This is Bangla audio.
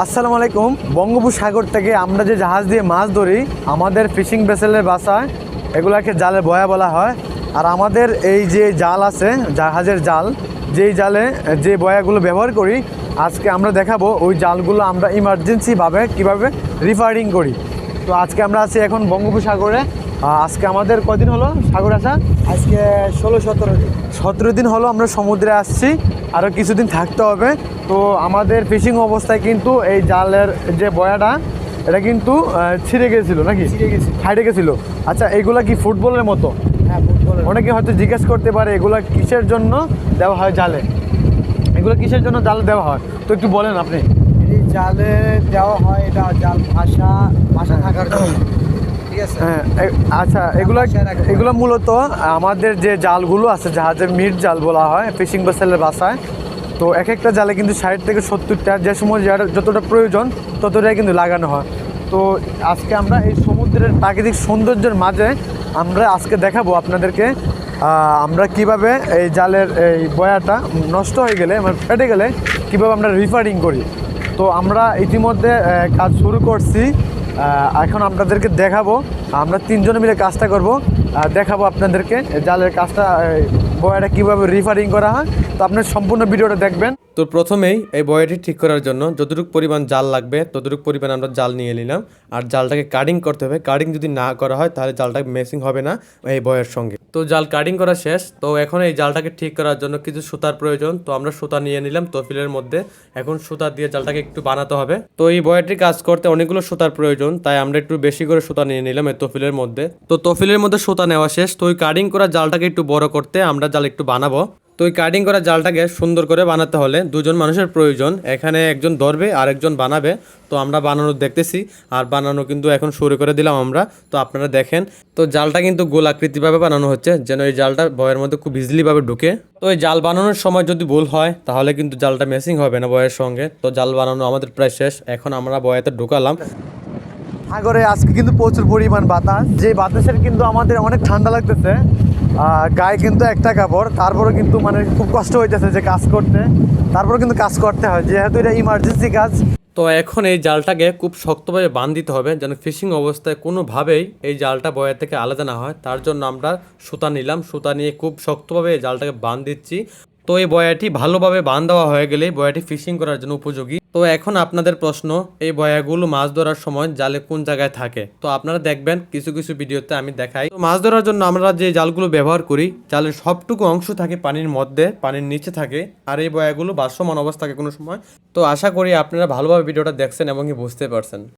আসসালামু আলাইকুম। বঙ্গোপসাগর থেকে আমরা যে জাহাজ দিয়ে মাছ ধরি, আমাদের ফিশিং ভেসেলের বাসায় এগুলাকে জালে বয়া বলা হয়। আর আমাদের এই যে জাল আছে, জাহাজের জাল, যেই জালে, যে বয়াগুলো ব্যবহার করি, আজকে আমরা দেখাবো ওই জালগুলো আমরা ইমার্জেন্সিভাবে কীভাবে রিফারিং করি। তো আজকে আমরা আছি এখন বঙ্গোপসাগরে। আজকে আমাদের কদিন হলো সাগর আসা? আজকে ষোলো সতেরো দিন। সতেরো দিন হলো আমরা সমুদ্রে আসছি আরও কিছুদিন থাকতে হবে। তো আমাদের ফিশিং অবস্থায় কিন্তু এই জালের যে বয়াটা এটা কিন্তু ছিঁড়ে গেছিল নাকি? ছিঁড়ে গেছিল। আচ্ছা এগুলা কি ফুটবলের মতো? হ্যাঁ অনেকে হয়তো জিজ্ঞেস করতে পারে এগুলা কিসের জন্য দেওয়া হয় জালে? এগুলো কিসের জন্য জালে দেওয়া হয়? তো একটু বলেন আপনি। এই জালে দেওয়া হয় এটা জাল ভাষা ভাষা থাকার জন্য। ঠিক আছে? হ্যাঁ আচ্ছা এগুলো এগুলো মূলত আমাদের যে জালগুলো আছে জাহাজের মিট জাল বলা হয় ফিশিং ভেসেলের বাসায় তো এক একটা জালে কিন্তু ষাট থেকে সত্তরটা যে সময় যার যতটা প্রয়োজন ততটাই কিন্তু লাগানো হয়। তো আজকে আমরা এই সমুদ্রের প্রাকৃতিক সৌন্দর্যের মাঝে আমরা আজকে দেখাবো আপনাদেরকে আমরা কীভাবে এই জালের এই বয়াটা নষ্ট হয়ে গেলে মানে ফেটে গেলে কীভাবে আমরা রিফারিং করি। তো আমরা ইতিমধ্যে কাজ শুরু করছি। এখন আপনাদেরকে দেখাবো আমরা তিনজনে মিলে কাজটা করব। দেখাবো আপনাদেরকে জালের কাজটা বয়াটা কীভাবে রিফারিং করা হয়। তো আপনার সম্পূর্ণ ভিডিওটা দেখবেন। তো প্রথমেই এই বয়াটি ঠিক করার জন্য যতটুকু পরিমাণ জাল লাগবে, ততটুকু পরিমাণ আমরা জাল নিয়ে নিলাম। আর জালটাকে কাটিং করতে হবে। কাটিং যদি না করা হয়, তাহলে জালটা মেসিং হবে না এই বয়ের সঙ্গে। তো জাল কাটিং করা শেষ। তো এখন এই জালটাকে ঠিক করার জন্য কিছু সুতার প্রয়োজন। তো আমরা সুতা নিয়ে নিলাম তফিলের মধ্যে। এখন সুতা দিয়ে জালটাকে একটু বানাতে হবে। তো এই বয়াটির কাজ করতে অনেকগুলো সুতার প্রয়োজন, তাই আমরা একটু বেশি করে সুতা নিয়ে নিলাম এই তফিলের মধ্যে। তো তফিলের মধ্যে সুতা নেওয়া শেষ। তো ওই কাটিং করা জালটাকে একটু বড় করতে আমরা জাল একটু বানাবো। তো ওই কাটিং করা জালটাকে সুন্দর করে বানাতে হলে দুজন মানুষের প্রয়োজন। এখানে একজন ধরবে আর একজন বানাবে। তো আমরা বানানো দেখতেছি, আর বানানো কিন্তু এখন শুরু করে দিলাম আমরা। তো আপনারা দেখেন, তো জালটা কিন্তু গোল আকৃতিভাবে বানানো হচ্ছে, যেন এই জালটা বয়ের মধ্যে খুব ইজিলিভাবে ঢুকে। তো এই জাল বানানোর সময় যদি ভুল হয়, তাহলে কিন্তু জালটা মেসিং হবে না বয়ের সঙ্গে। তো জাল বানানো আমাদের প্রায় শেষ, এখন আমরা বয়াতে ঢুকালাম। সাগরে আজকে কিন্তু প্রচুর পরিমাণ বাতাস। যে বাতাসের কিন্তু আমাদের অনেক ঠান্ডা লাগতেছে গায়ে কিন্তু একটা কাপড়। তারপরে কিন্তু মানে খুব কষ্ট হইতেছে যে কাজ করতে। তারপরে কিন্তু কাজ করতে হয়, যেহেতু এটা ইমার্জেন্সি কাজ। তো এখন এই জালটাকে খুব শক্তভাবে বাঁধ দিতে হবে, যেন ফিশিং অবস্থায় কোনোভাবেই এই জালটা বয়ের থেকে আলাদা না হয়। তার জন্য আমরা সুতা নিলাম। সুতা নিয়ে খুব শক্তভাবে এই জালটাকে বাঁধ দিচ্ছি। তো এই বয়াটি ভালোভাবে বাঁধ দেওয়া হয়ে গেলে বয়াটি ফিশিং করার জন্য উপযোগী। তো এখন আপনাদের প্রশ্ন, এই বয়াগুলো মাছ ধরার সময় জালে কোন জায়গায় থাকে? তো আপনারা দেখবেন, কিছু কিছু ভিডিওতে আমি দেখাই। তো মাছ ধরার জন্য আমরা যে জালগুলো ব্যবহার করি, জালের সবটুকু অংশ থাকে পানির মধ্যে, পানির নিচে থাকে, আর এই বয়াগুলো বাসমান অবস্থা থাকে কোনো সময়। তো আশা করি আপনারা ভালোভাবে ভিডিওটা দেখছেন এবং বুঝতে পারছেন।